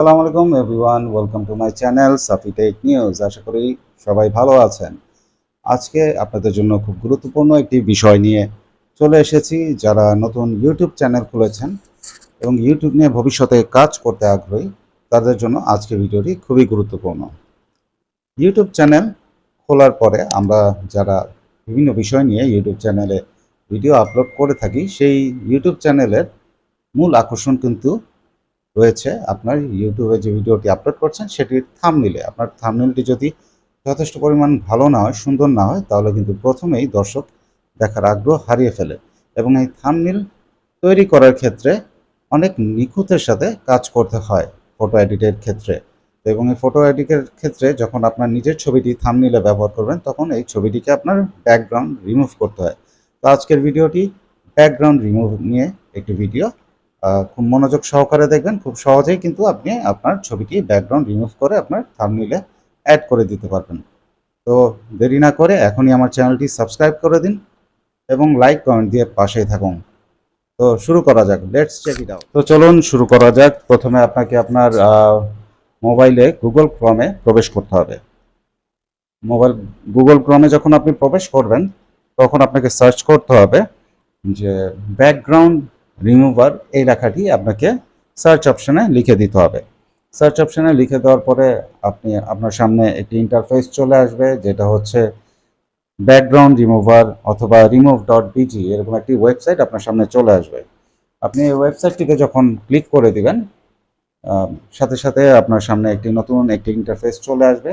আসসালামু আলাইকুম everyone welcome to my channel Safi tech news আশা করি সবাই ভালো আছেন। আজকে আপনাদের জন্য খুব গুরুত্বপূর্ণ একটি বিষয় নিয়ে চলে এসেছি। যারা নতুন ইউটিউব চ্যানেল খুলেছেন এবং ইউটিউব নিয়ে ভবিষ্যতে কাজ করতে আগ্রহী, তাদের জন্য আজকের ভিডিওটি খুবই গুরুত্বপূর্ণ। ইউটিউব চ্যানেল খোলার পরে আমরা যারা বিভিন্ন বিষয় নিয়ে ইউটিউব চ্যানেলে ভিডিও আপলোড করে থাকি, সেই ইউটিউব চ্যানেলের মূল আকর্ষণ কিন্তু রয়েছে, আপনার ইউটিউবে যে ভিডিওটি আপলোড করছেন সেটির থামনিলে আপনার থামনিলটি যদি যথেষ্ট পরিমাণ ভালো না হয়, সুন্দর না হয়, তাহলে কিন্তু প্রথমেই দর্শক দেখার আগ্রহ হারিয়ে ফেলে এবং এই থামনিল তৈরি করার ক্ষেত্রে অনেক নিখুঁতের সাথে কাজ করতে হয় ফটো এডিটের ক্ষেত্রে। এবং এই ফটো এডিটের ক্ষেত্রে যখন আপনার নিজের ছবিটি থামনিলে ব্যবহার করবেন, তখন এই ছবিটিকে আপনার ব্যাকগ্রাউন্ড রিমুভ করতে হয়। তো আজকের ভিডিওটি ব্যাকগ্রাউন্ড রিমুভ নিয়ে একটি ভিডিও খুব মনোযোগ সহকারে দেখবেন, খুব সহজেই কিন্তু আপনি আপনার ছবিটি ব্যাকগ্রাউন্ড রিমুভ করে আপনার থাম্বনেইলে অ্যাড করে দিতে পারবেন। তো দেরি না করে এখনই আমার চ্যানেলটি সাবস্ক্রাইব করে দিন এবং লাইক কমেন্ট দিয়ে পাশেই থাকুন। তো শুরু করা যাক লেটস চেক ইট আউট তো চলুন শুরু করা যাক। প্রথমে আপনাকে আপনার মোবাইলে গুগল ক্রমে প্রবেশ করতে হবে। মোবাইল গুগল ক্রমে যখন আপনি প্রবেশ করবেন, তখন আপনাকে সার্চ করতে হবে যে ব্যাকগ্রাউন্ড রিমুভার এই লেখাটি আপনাকে সার্চ অপশনে লিখে দিতে হবে। সার্চ অপশনে লিখে দেওয়ার পরে আপনি, আপনার সামনে একটি ইন্টারফেস চলে আসবে, যেটা হচ্ছে ব্যাকগ্রাউন্ড রিমুভার অথবা রিমুভ ডট বিজি এরকম একটি ওয়েবসাইট আপনার সামনে চলে আসবে। আপনি এই ওয়েবসাইটটিতে যখন ক্লিক করে দিবেন সাথে সাথে আপনার সামনে একটি নতুন একটি ইন্টারফেস চলে আসবে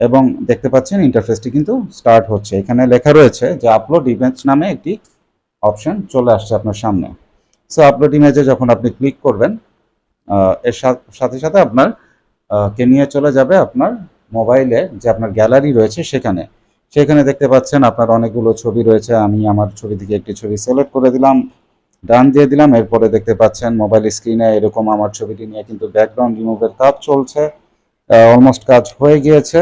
এবং দেখতে পাচ্ছেন ইন্টারফেসটি কিন্তু স্টার্ট হচ্ছে। এখানে লেখা রয়েছে যে আপলোড ইভেন্ট নামে একটি অপশন চলে আসছে আপনার সামনে। সো আপলোড ইমেজে যখন আপনি ক্লিক করবেন এর সাথে সাথে আপনার কে নিয়ে চলে যাবে আপনার মোবাইলে যে আপনার গ্যালারি রয়েছে সেখানে। সেখানে দেখতে পাচ্ছেন আপনার অনেকগুলো ছবি রয়েছে। আমি আমার ছবি থেকে একটি ছবি সিলেক্ট করে দিলাম, ডান দিয়ে দিলাম। এরপরে দেখতে পাচ্ছেন মোবাইল স্ক্রিনে এরকম আমার ছবিটি নিয়ে কিন্তু ব্যাকগ্রাউন্ড রিমুভের কাজ চলছে। অলমোস্ট কাজ হয়ে গিয়েছে।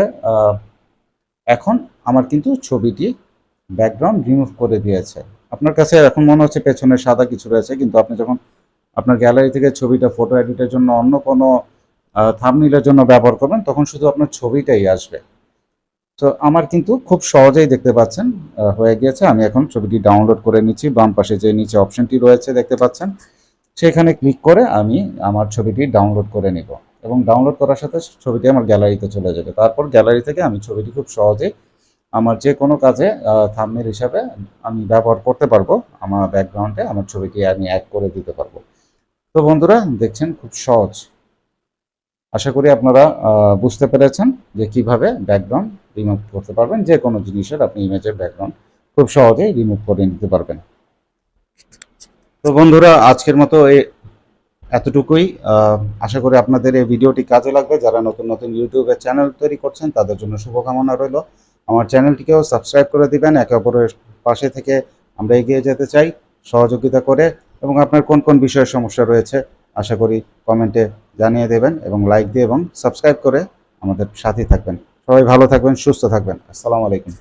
এখন আমার কিন্তু ছবিটি ব্যাকগ্রাউন্ড রিমুভ করে দিয়েছে। আপনার কাছে এখন মনে হচ্ছে পেছনে সাদা কিছু রয়েছে, কিন্তু আপনি যখন আপনার গ্যালারি থেকে ছবিটা ফটো এডিটের জন্য অন্য কোনো থামনিলের জন্য ব্যবহার করবেন, তখন শুধু আপনার ছবিটাই আসবে। তো আমার কিন্তু খুব সহজেই দেখতে পাচ্ছেন হয়ে গিয়েছে। আমি এখন ছবিটি ডাউনলোড করে নিচ্ছি, বাম পাশে যে নিচে অপশনটি রয়েছে দেখতে পাচ্ছেন, সেখানে ক্লিক করে আমি আমার ছবিটি ডাউনলোড করে নিব। এবং ডাউনলোড করার সাথে ছবিটি আমার গ্যালারিতে চলে যাবে। তারপর গ্যালারি থেকে আমি ছবিটি খুব সহজেই আমার যে কোনো কাজে থাম্বনেল হিসাবে আমি ব্যবহার করতে পারব। আমার ব্যাকগ্রাউন্ডে আমার ছবিটি আমি অ্যাড করে দিতে পারব। তো বন্ধুরা, দেখছেন খুব সহজ। আশা করি আপনারা বুঝতে পেরেছেন যে কীভাবে ব্যাকগ্রাউন্ড রিমুভ করতে পারবেন। যে কোনো জিনিসের আপনি ইমেজের ব্যাকগ্রাউন্ড খুব সহজেই রিমুভ করে নিতে পারবেন। তো বন্ধুরা, আজকের মতো এতটুকুই। আশা করি আপনাদের এই ভিডিওটি কাজে লাগবে। যারা নতুন নতুন ইউটিউবে চ্যানেল তৈরি করছেন, তাদের জন্য শুভকামনা রইল। আমার চ্যানেলটিকেও সাবস্ক্রাইব করে দিবেন, একে অপরের পাশে থেকে আমরা এগিয়ে যেতে চাই। সহযোগিতা করে এবং আপনার কোন কোন বিষয়ে সমস্যা রয়েছে, আশা করি কমেন্টে জানিয়ে দেবেন এবং লাইক দিয়ে এবং সাবস্ক্রাইব করে আমাদের সাথেই থাকবেন। সবাই ভালো থাকবেন, সুস্থ থাকবেন। আসসালামু আলাইকুম।